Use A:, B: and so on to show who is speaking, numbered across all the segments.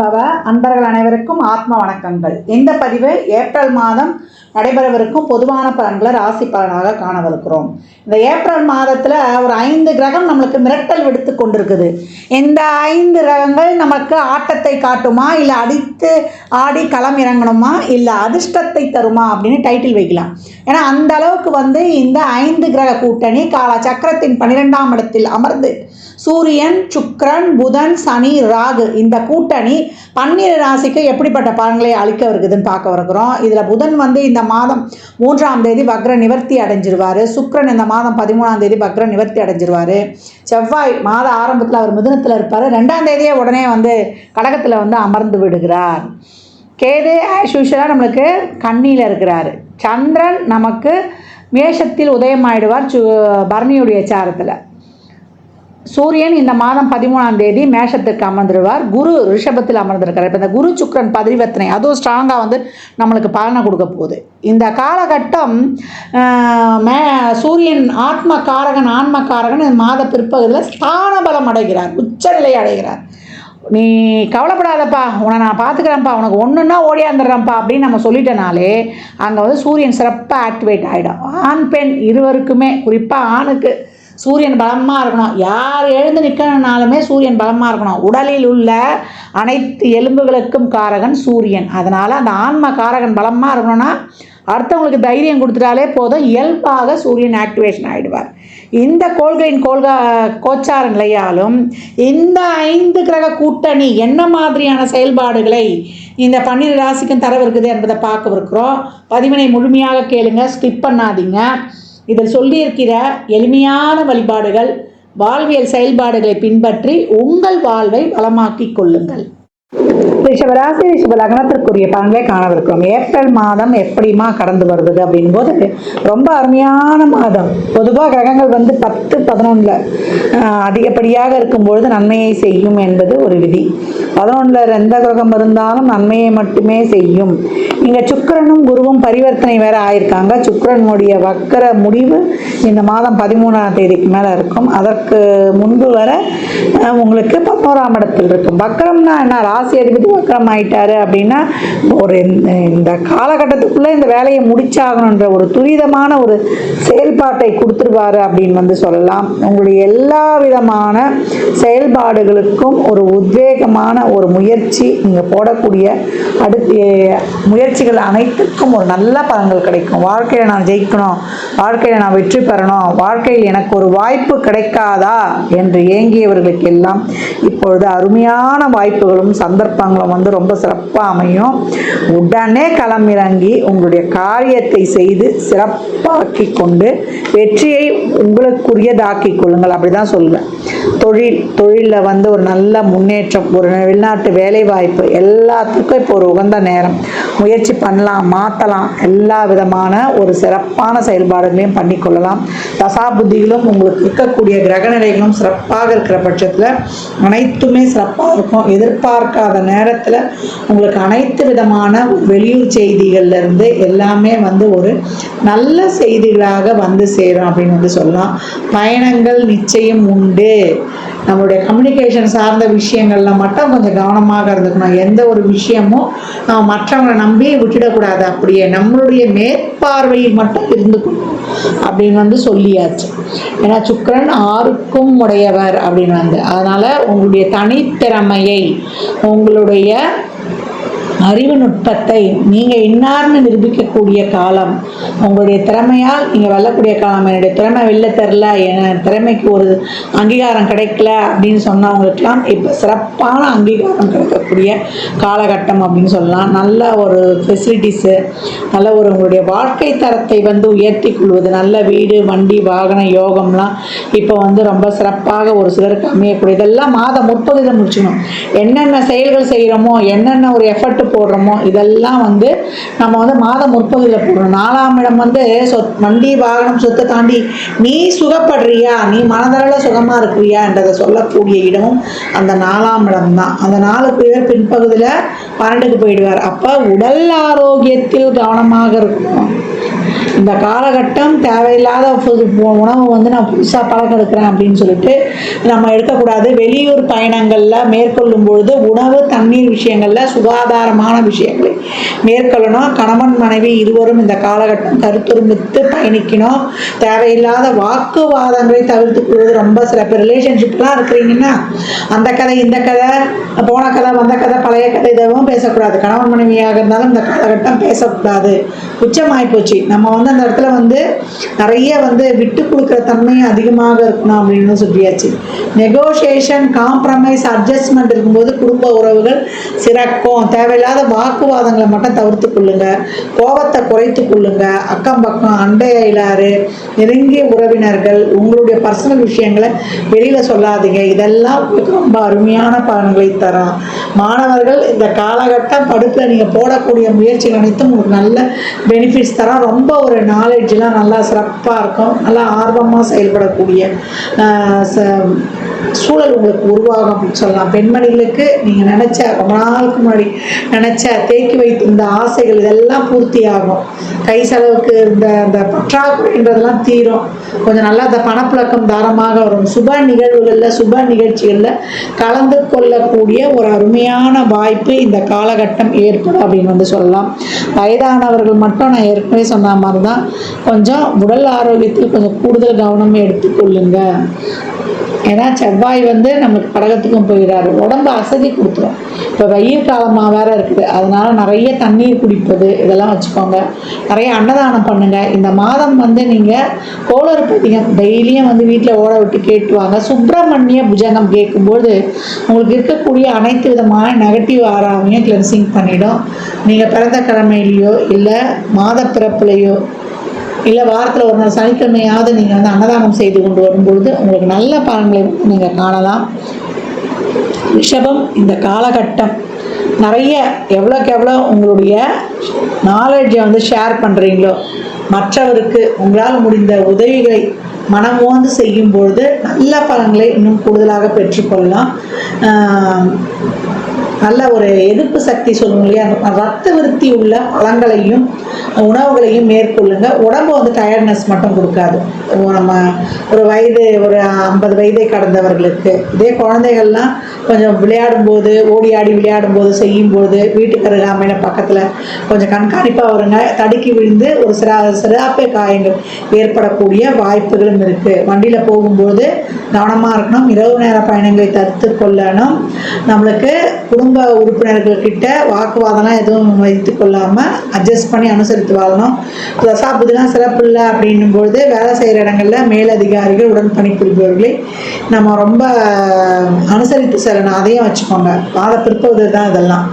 A: பவ அன்பர்கள் அனைவருக்கும் ஆத்ம வணக்கங்கள். இந்த பதிவு ஏப்ரல் மாதம் நடைபெறவிருக்கும் பொதுவான பலன்களை ராசி பலனாக காணவிருக்கிறோம். இந்த ஏப்ரல் மாதத்தில் ஒரு ஐந்து கிரகம் நம்மளுக்கு மிரட்டல் விடுத்து கொண்டிருக்குது. இந்த ஐந்து கிரகங்கள் நமக்கு ஆட்டத்தை காட்டுமா இல்லை அடித்து ஆடி களம் இறங்கணுமா இல்லை அதிர்ஷ்டத்தை தருமா அப்படின்னு டைட்டில் வைக்கலாம். ஏன்னா அந்த அளவுக்கு வந்து இந்த ஐந்து கிரக கூட்டணி கால சக்கரத்தின் பன்னிரெண்டாம் இடத்தில் அமர்ந்து சூரியன் சுக்ரன் புதன் சனி ராகு இந்த கூட்டணி பன்னிரு ராசிக்கு எப்படிப்பட்ட பலன்களை அளிக்க இருக்குதுன்னு பார்க்க வருகிறோம். இதில் புதன் வந்து இந்த மாதம் மூன்றாம் தேதி வக்ர நிவர்த்தி அடைஞ்சிருவார். சுக்கிரன் இந்த மாதம் பதிமூணாம் தேதி வக்ர நிவர்த்தி அடைஞ்சிருவார். செவ்வாய் மாத ஆரம்பத்தில் அவர் மிதுனத்தில் இருப்பார். ரெண்டாம் தேதியே உடனே வந்து கடகத்தில் வந்து அமர்ந்து விடுகிறார். கேது ஆஸ் யூஷுவலாக நம்மளுக்கு கண்ணியில் இருக்கிறார். சந்திரன் நமக்கு மேஷத்தில் உதயமாயிடுவார். சு பரணியுடைய சாரத்தில். சூரியன் இந்த மாதம் பதிமூணாம் தேதி மேஷத்துக்கு அமர்ந்துடுவார் குரு ரிஷபத்தில் அமர்ந்திருக்கார் இப்போ இந்த குரு சுக்கரன் பதிவர்த்தனை அதுவும் ஸ்ட்ராங்காக வந்து நம்மளுக்கு பலனை கொடுக்க போகுது. இந்த காலகட்டம் மே சூரியன் ஆத்ம காரகன் ஆன்ம காரகன் இந்த மாத பிற்பகுதியில் ஸ்தான பலம் அடைகிறார். உச்சநிலை அடைகிறார். நீ கவலைப்படாதப்பா. உன்னை நான் பார்த்துக்கிறேன்ப்பா. உனக்கு ஒன்றுன்னா ஓடியாந்துடுறேன்ப்பா அப்படின்னு நம்ம சொல்லிட்டனாலே அங்கே வந்து சூரியன் சிறப்பாக ஆக்டிவேட் ஆகிடும் ஆண் பெண் இருவருக்குமே குறிப்பாக ஆணுக்கு சூரியன் பலமாக இருக்கணும். யார் எழுந்து நிற்கணுனாலுமே சூரியன் பலமாக இருக்கணும். உடலில் உள்ள அனைத்து எலும்புகளுக்கும் காரகன் சூரியன். அதனால் அந்த ஆன்ம காரகன் பலமாக இருக்கணும்னா அடுத்தவங்களுக்கு தைரியம் கொடுத்துட்டாலே போதும். இயல்பாக சூரியன் ஆக்டிவேஷன் ஆகிடுவார் இந்த கோள்களின் கோள்கா கோச்சார நிலையாலும் இந்த ஐந்து கிரக கூட்டணி என்ன மாதிரியான செயல்பாடுகளை இந்த பன்னிரு ராசிக்கும் தரவிருக்குது என்பதை பார்க்கவிருக்கிறோம். பதிவினை முழுமையாக கேளுங்க. ஸ்கிப் பண்ணாதீங்க. இதில் சொல்லியிருக்கிற எளிமையான வழிபாடுகள் வாழ்வியல் செயல்பாடுகளை பின்பற்றி உங்கள் வாழ்வை வளமாக்கிக் கொள்ளுங்கள். ரிஷபராசி ரிஷப லக்னத்திற்குரிய பலன்களை காணவிருக்கிறோம். ஏப்ரல் மாதம் எப்படிமா கடந்து வருது அப்படின் போது ரொம்ப அருமையான மாதம். பொதுவாக கிரகங்கள் வந்து பத்து பதினொன்றில் அதிகப்படியாக இருக்கும்பொழுது நன்மையை செய்யும் என்பது ஒரு விதி. பதினொன்றில் எந்த கிரகம் இருந்தாலும் நன்மையை மட்டுமே செய்யும். இங்கே சுக்கரனும் குருவும் பரிவர்த்தனை வேற ஆயிருக்காங்க. சுக்கரனுடைய வக்கர முடிவு இந்த மாதம் பதிமூணாம் தேதிக்கு மேலே இருக்கும். அதற்கு முன்பு வர உங்களுக்கு பதினோராம் இடத்தில் இருக்கும். வக்கரம்னா என்ன? ராசி அதிபதி வக்கரம் ஆயிட்டாரு அப்படின்னா ஒரு இந்த- இந்த காலகட்டத்துக்குள்ளே இந்த வேலையை முடிச்சாகணுன்ற ஒரு துரிதமான ஒரு செயல்பாட்டை கொடுத்துருவாரு அப்படின்னு வந்து சொல்லலாம். உங்களுடைய எல்லா விதமான செயல்பாடுகளுக்கும் ஒரு உத்வேகமான ஒரு முயற்சி நீங்கள் போடக்கூடிய அடுத்த முயற்சிகள் அனைத்துக்கும் ஒரு நல்ல பலன்கள் கிடைக்கும். வாழ்க்கையில் நான் ஜெயிக்கணும் வாழ்க்கையில் நான் வெற்றி பெறணும் வாழ்க்கையில் எனக்கு ஒரு வாய்ப்பு கிடைக்காதா என்று ஏங்கியவர்களுக்கு எல்லாம் இப்பொழுது அருமையான வாய்ப்புகளும் சந்தர்ப்பங்களும் வந்து ரொம்ப சிறப்பாக அமையும். உடனே களமிறங்கி உங்களுடைய காரியத்தை செய்து சிறப்பாக்கி கொண்டு வெற்றியை உங்களுக்குரியதாக்கி கொள்ளுங்கள். அப்படி தான் சொல்லுவேன். தொழில் தொழிலில் வந்து ஒரு நல்ல முன்னேற்றம் ஒரு வெளிநாட்டு வேலைவாய்ப்பு எல்லாத்துக்கும் இப்போ ஒரு உகந்த நேரம். முயற்சி பண்ணலாம் மாற்றலாம் எல்லா விதமான ஒரு சிறப்பான செயல்பாடுகளையும் பண்ணிக்கொள்ளலாம் தசாபுத்திகளும் உங்களுக்கு இருக்கக்கூடிய கிரகநிலைகளும் சிறப்பாக இருக்கிற பட்சத்தில் அனைத்துமே சிறப்பாக இருக்கும். எதிர்பார்க்காத நேரத்தில் உங்களுக்கு அனைத்து விதமான வெளியூர் செய்திகள்ல இருந்து எல்லாமே வந்து ஒரு நல்ல செய்திகளாக வந்து சேரும் அப்படின்னு வந்து சொல்லலாம். பயணங்கள் நிச்சயம் உண்டு. நம்மளுடைய கம்யூனிகேஷன் சார்ந்த விஷயங்களில் மட்டும் கொஞ்சம் கவனமாக இருந்துக்கணும். எந்த ஒரு விஷயமும் ஆஹ், மற்றவங்களை நம்பி விட்டுடக்கூடாது. அப்படியே நம்மளுடைய மேற்பார்வையில் மட்டும் இருந்துக்கணும் அப்படின்னு வந்து சொல்லியாச்சு. ஏன்னா சுக்கரன் ஆருக்கும் உடையவர் அப்படின்னு வந்து. அதனால் உங்களுடைய தனித்திறமையை உங்களுடைய அறிவு நுட்பத்தை நீங்கள் இன்னார்னு நிரூபிக்கக்கூடிய காலம் உங்களுடைய திறமையால் நீங்கள் வெல்லக்கூடிய காலம் என்னுடைய திறமை வெளில தெரில என் திறமைக்கு ஒரு அங்கீகாரம் கிடைக்கல அப்படின்னு சொன்னவங்களுக்கெல்லாம் இப்போ சிறப்பான அங்கீகாரம் கிடைக்கக்கூடிய காலகட்டம் அப்படின்னு சொல்லலாம். நல்ல ஒரு ஃபெசிலிட்டிஸு நல்ல ஒரு உங்களுடைய வாழ்க்கை தரத்தை வந்து உயர்த்தி கொள்வது நல்ல வீடு வண்டி வாகன யோகம்லாம் இப்போ வந்து ரொம்ப சிறப்பாக ஒரு சிலருக்கு அமையக்கூடிய இதெல்லாம் மாதம் முற்பகுதியில் முடிச்சுக்கணும். என்னென்ன செயல்கள் செய்கிறோமோ என்னென்ன ஒரு எஃபர்ட் போடுறோமோ? இதெல்லாம் வந்து நம்ம வந்து மாதம் முற்பகுதியில் போடுறோம். நாலாம் இடம் வந்து சொத் வண்டி வாகனம் சொத்தை தாண்டி நீ சுகப்படுறியா? நீ மனதளவில் சுகமாக இருக்கிறியா? என்றதை சொல்லக்கூடிய இடமும் அந்த நாலாம் இடம் தான். அந்த பேர் பின்பகுதியில் பன்னெண்டுக்கு போயிடுவார். அப்போ உடல் ஆரோக்கியத்தில் கவனமாக இருக்கணும். இந்த காலகட்டம் தேவையில்லாத புது உணவு வந்து நான் புதுசாக பழக்கம் எடுக்கிறேன் அப்படின்னு சொல்லிட்டு நம்ம எடுக்கக்கூடாது. வெளியூர் பயணங்களில் மேற்கொள்ளும் பொழுது உணவு தண்ணீர் விஷயங்களில் சுகாதாரமான விஷயங்களை மேற்கொள்ளணும். கணவன் மனைவி இருவரும் இந்த காலகட்டம் கருத்துருமித்து பயணிக்கணும். தேவையில்லாத வாக்குவாதங்களை தவிர்த்து கொள்வது ரொம்ப சில பேர் ரிலேஷன்ஷிப்லாம் இருக்கிறீங்கன்னா அந்த கதை இந்த கதை போன கதை வந்த கதை பழைய கதை இதுவும் பேசக்கூடாது. கணவன் மனைவியாக இருந்தாலும் இந்த காலகட்டம் பேசக்கூடாது. உச்சமாகி போச்சு நம்ம நம்ம வந்து அந்த இடத்துல வந்து நிறைய வந்து விட்டு கொடுக்குற தன்மை அதிகமாக இருக்கணும் அப்படின்னு சொல்லியாச்சு. நெகோஷியேஷன் காம்ப்ரமைஸ் அட்ஜஸ்ட்மெண்ட் இருக்கும்போது குடும்ப உறவுகள் சிறக்கும். தேவையில்லாத வாக்குவாதங்களை மட்டும் தவிர்த்து கொள்ளுங்க. கோபத்தை குறைத்து கொள்ளுங்க. அக்கம் பக்கம் அண்டை அயலாறு நெருங்கிய உறவினர்கள் உங்களுடைய பர்சனல் விஷயங்களை வெளியில் சொல்லாதீங்க. இதெல்லாம் ரொம்ப அருமையான பலன்களை தரும். மாணவர்கள் இந்த காலகட்டம் படுப்பில் நீங்கள் போடக்கூடிய முயற்சிகள் அனைத்தும் உங்களுக்கு நல்ல பெனிஃபிட்ஸ் தரும். ரொம்ப ரொம்ப ஒரு நாலேஜ்லாம் நல்லா சிறப்பாக இருக்கும். நல்லா ஆர்வமாக செயல்படக்கூடிய ச- சூழல் உங்களுக்கு உருவாகும் அப்படின்னு சொல்லலாம். பெண்மணிகளுக்கு நீங்கள் நினச்ச ரொம்ப நாளுக்கு முன்னாடி நினச்ச தேக்கி வைத்திருந்த ஆசைகள் இதெல்லாம் பூர்த்தி ஆகும் கை செலவுக்கு இந்த அந்த பற்றாக்குறைன்றதெல்லாம் தீரும். கொஞ்சம் நல்லா அந்த பணப்புழக்கம் தாரமாக வரும். சுப நிகழ்வுகளில் சுப நிகழ்ச்சிகளில் கலந்து கொள்ளக்கூடிய ஒரு அருமையான வாய்ப்பு இந்த காலகட்டம் ஏற்படும் அப்படின்னு வந்து சொல்லலாம். வயதானவர்கள் மட்டும் நான் ஏற்கனவே சொன்ன மாதிரி தான் கொஞ்சம் உடல் ஆரோக்கியத்தில் கொஞ்சம் கூடுதல் கவனம் எடுத்துக்கொள்ளுங்க ஏன்னா செவ்வாய் வந்து நமக்கு படகத்துக்கும் போயிடாரு உடம்பு அசதி கொடுத்துரும். இப்போ வெயில் காலமாக வேற இருக்குது. அதனால நிறைய தண்ணீர் குடிப்பது இதெல்லாம் வச்சுக்கோங்க. நிறைய அன்னதானம் பண்ணுங்க. இந்த மாதம் வந்து நீங்கள் கோளறு பதிகம் டெய்லியும் வந்து வீட்டில் ஓட விட்டு கேட்டுவாங்க. சுப்பிரமணிய புஜங்கம் கேட்கும்போது உங்களுக்கு இருக்கக்கூடிய அனைத்து விதமான நெகட்டிவ் ஆறாமையும் கிளென்சிங் பண்ணிடும். நீங்கள் பிறந்த கிழமையிலையோ இல்லை மாத பிறப்புலையோ இல்லை வாரத்தில் ஒரு நாள் சனிக்கிழமையாவது நீங்கள் வந்து அன்னதானம் செய்து கொண்டு வரும்பொழுது உங்களுக்கு நல்ல பலன்களை நீங்கள் காணலாம். ரிஷபம் இந்த காலகட்டம். நிறைய எவ்வளோக்கு எவ்வளோ உங்களுடைய நாலேஜை வந்து ஷேர் பண்ணுறீங்களோ மற்றவருக்கு உங்களால் முடிந்த உதவிகளை மனமோந்து செய்யும் பொழுது நல்ல பலன்களை இன்னும் கூடுதலாக பெற்றுக்கொள்ளலாம். நல்ல ஒரு எதிர்ப்பு சக்தி சொல்லுவோம் இல்லையா? அந்த ரத்த விருத்தி உள்ள பழங்களையும் உணவுகளையும் மேற்கொள்ளுங்க. உடம்பு வந்து டயர்ட்னஸ் மட்டும் கொடுக்காது. நம்ம ஒரு வயது ஒரு ஐம்பது வயதை கடந்தவர்களுக்கு. இதே குழந்தைகள்லாம் கொஞ்சம் விளையாடும்போது ஓடி ஆடி விளையாடும்போது செய்யும்போது வீட்டுக்கு அருகாமையில பக்கத்தில் கொஞ்சம் கண்காணிப்பாக வருங்க. தடுக்கி விழுந்து ஒரு சிறா சிறாப்பை காயங்கள் ஏற்படக்கூடிய வாய்ப்புகளும் இருக்குது வண்டியில் போகும்போது கவனமாக இருக்கணும். இரவு நேர பயணங்களை தடுத்து கொள்ளணும். நம்மளுக்கு குடும்ப குடும்ப உறுப்பினர்கள் கிட்ட வாக்குவாதம்லாம் எதுவும் வைத்து கொள்ளாமல் அட்ஜஸ்ட் பண்ணி அனுசரித்து வாழணும். தசாபுதிலாம் சிறப்பு இல்லை அப்படின்னும்பொழுது வேலை செய்கிற இடங்களில் மேலதிகாரிகள் உடன் பணிபுரிபவர்களை நம்ம ரொம்ப அனுசரித்து செல்லணும். அதையும் வச்சுக்கோங்க. வாத பிற்பகுதி தான் இதெல்லாம்.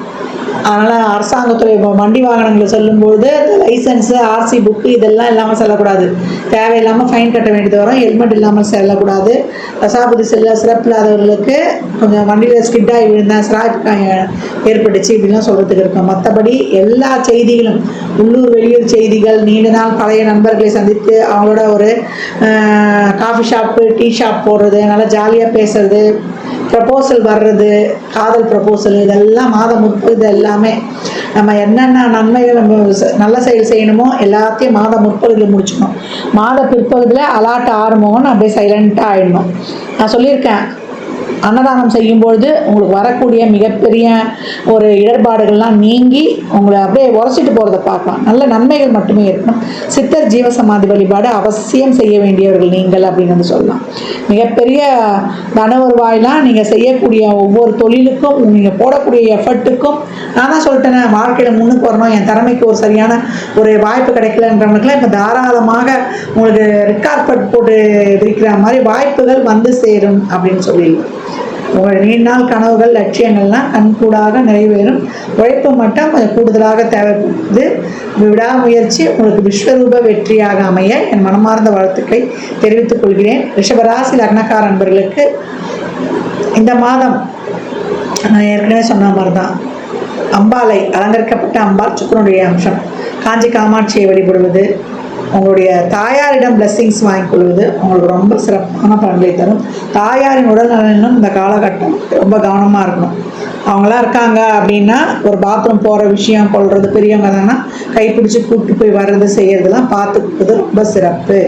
A: அதனால் அரசாங்கத்துறை இப்போ வண்டி வாகனங்களை சொல்லும்போது லைசன்ஸு ஆர்சி புக்கு இதெல்லாம் இல்லாமல் செல்லக்கூடாது. தேவையில்லாமல் ஃபைன் கட்ட வேண்டியது வரும். ஹெல்மெட் இல்லாமல் செல்லக்கூடாது. தசாபதி செல்ல சிறப்பில்லாதவர்களுக்கு கொஞ்சம் வண்டியில் ஸ்கிட்டாகி விழுந்தேன் ஸ்ராப் ஏற்பட்டுச்சு இப்படிலாம் சொல்கிறதுக்கு இருக்கும் மற்றபடி எல்லா செய்திகளும் உள்ளூர் வெளியூர் செய்திகள் நீண்ட நாள் பழைய நண்பர்களை சந்தித்து அவங்களோட ஒரு காஃபி ஷாப்பு டீ ஷாப் போடுறது நல்லா ஜாலியாக பேசுறது ப்ரப்போசல் வர்றது காதல் ப்ரப்போசல் இதெல்லாம் மாதம் முற்பது எல்லாமே நம்ம என்னென்ன நன்மைகள் நம்ம ச- நல்ல செயல் செய்யணுமோ எல்லாத்தையும் மாத முற்பகுதியில் முடிச்சுக்கணும். மாத பிற்பகுதியில் அலாட் ஆரம்பம்னு அப்படியே சைலண்ட்டாக ஆயிடணும். நான் சொல்லியிருக்கேன். அன்னதானம் செய்யும்பொழுது உங்களுக்கு வரக்கூடிய மிகப்பெரிய ஒரு இடர்பாடுகள்லாம் நீங்கி உங்களை அப்படியே உரைச்சிட்டு போகிறத பார்க்கலாம். நல்ல நன்மைகள் மட்டுமே இருக்கணும். சித்தர் ஜீவசமாதி வழிபாடு அவசியம் செய்ய வேண்டியவர்கள் நீங்கள் அப்படின்னு வந்து சொல்லலாம். மிகப்பெரிய தன வருவாயெலாம் நீங்கள் செய்யக்கூடிய ஒவ்வொரு தொழிலுக்கும் நீங்கள் போடக்கூடிய எஃபர்ட்டுக்கும் நான் தான் சொல்லிட்டேனே வாழ்க்கையில் முன்னுக்கு வரணும். என் திறமைக்கு ஒரு சரியான ஒரு வாய்ப்பு கிடைக்கலன்றவங்களுக்குலாம் இப்போ தாராளமாக உங்களுக்கு ரிக்கார்பட் போட்டு விரிக்கிற மாதிரி வாய்ப்புகள் வந்து சேரும் அப்படின்னு சொல்லிடலாம். உங்கள் நீண்ட நாள் கனவுகள் லட்சியங்கள்லாம் கண்கூடாக நிறைவேறும். உழைப்பு மட்டும் கொஞ்சம் கூடுதலாக தேவைப்படுது. விடாமுயற்சி உங்களுக்கு விஸ்வரூப வெற்றியாக அமைய என் மனமார்ந்த வாழ்த்துக்களை தெரிவித்துக் கொள்கிறேன். ரிஷபராசி லக்னக்கார நண்பர்களுக்கு இந்த மாதம் நான் ஏற்கனவே சொன்ன மாதிரி தான் அம்பாலை அலங்கரிக்கப்பட்ட அம்பாள் சுக்கரனுடைய அம்சம். காஞ்சி காமாட்சியை வழிபடுவது உங்களுடைய தாயாரிடம் பிளஸ்ஸிங்ஸ் வாங்கிக் கொள்வது உங்களுக்கு ரொம்ப சிறப்பான பலன்களை தரும். தாயாரின் உடல் இந்த காலகட்டம் ரொம்ப கவனமாக இருக்கணும். அவங்களாம் இருக்காங்க அப்படின்னா ஒரு பாத்ரூம் போகிற விஷயம் கொள்வது பெரியவங்க தானே கைப்பிடிச்சு கூப்பிட்டு போய் வர்றது செய்கிறதுலாம் பார்த்துக்கிறது ரொம்ப சிறப்பு.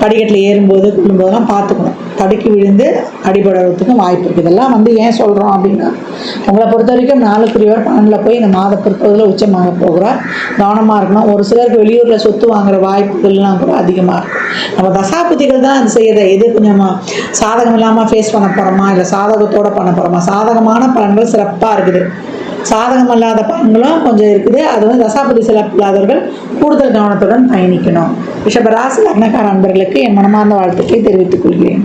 A: படிக்கட்டில் ஏறும்போது கொள்ளும்போதெல்லாம் பார்த்துக்கணும். தடுக்கி விழுந்து அடிபடுறதுக்கு வாய்ப்பு இருக்குது இதெல்லாம் வந்து ஏன் சொல்கிறோம் அப்படின்னா உங்களை பொறுத்த வரைக்கும் நாலுக்குரியவர் பன்னெண்டில் போய் இந்த மாத பிற்பகுதியில் உச்சமாக போகிறார். கவனமாக இருக்கணும். ஒரு சிலருக்கு வெளியூரில் சொத்து வாங்குற வாய்ப்புகள்லாம் கூட அதிகமாக இருக்கும். நம்ம தசாபதிகள் தான் அது செய்யறது எது கொஞ்சம் சாதகம் இல்லாமல் ஃபேஸ் பண்ண போகிறோமா இல்லை சாதகத்தோடு பண்ண போகிறோமா சாதகமான பலன்கள் சிறப்பாக இருக்குது. சாதகம் அல்லாத பலன்களும் கொஞ்சம் இருக்குது. அது வந்து தசாபதி சிறப்பு கூடுதல் கவனத்துடன் பயணிக்கணும். ரிஷபராசி லக்னக்கார நண்பர்களுக்கு என் மனமார்ந்த வாழ்த்துக்களை தெரிவித்துக் கொள்கிறேன்.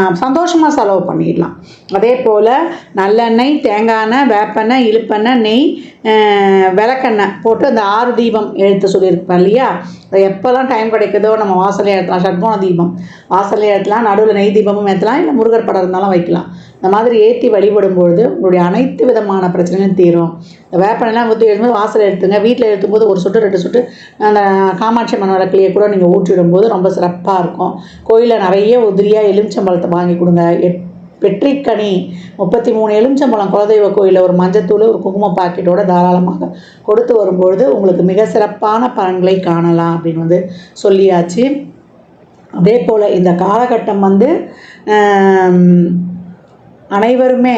A: சந்தோஷமாக செலவு பண்ணிடலாம். அதே போல் நல்லெண்ணெய் தேங்காய் எண்ணெய் வேப்பெண்ணெய் இழுப்பெண்ணெய் நெய் விளக்கெண்ணெய் போட்டு அந்த ஆறு தீபம் எழுத்து சொல்லியிருப்பேன் இல்லையா? அது எப்போல்லாம் டைம் கிடைக்குதோ நம்ம வாசலே ஏற்றலாம். ஷட்கோண தீபம். வாசலே ஏற்றலாம் நடுவில் நெய் தீபமும் ஏற்றலாம் இல்லை முருகர் படம் இருந்தாலும் வைக்கலாம். இந்த மாதிரி ஏற்றி வழிபடும் பொழுது உங்களுடைய அனைத்து விதமான பிரச்சனையும் தீரும். இந்த வேப்பனெல்லாம் ஊற்றி எழுதும்போது வாசல் எடுத்துங்க. வீட்டில் எடுத்தும்போது ஒரு சொட்டு ரெண்டு சொட்டு அந்த காமாட்சி அம்மன் கூட நீங்கள் ஊற்றிடும்போது ரொம்ப சிறப்பாக இருக்கும். கோயிலில் நிறைய உதிரியாக எலுமிச்சம்பழத்தை வாங்கி கொடுங்க. எட் வெற்றிக்கனி முப்பத்தி மூணு எலுமிச்சம்பழம் குலதெய்வ கோயிலில் ஒரு மஞ்சத்தூள் ஒரு குங்கும பாக்கெட்டோட தாராளமாக கொடுத்து வரும்பொழுது உங்களுக்கு மிக சிறப்பான பலன்களை காணலாம் அப்படின்னு வந்து சொல்லியாச்சு. அதே போல் இந்த காலகட்டம் வந்து அனைவருமே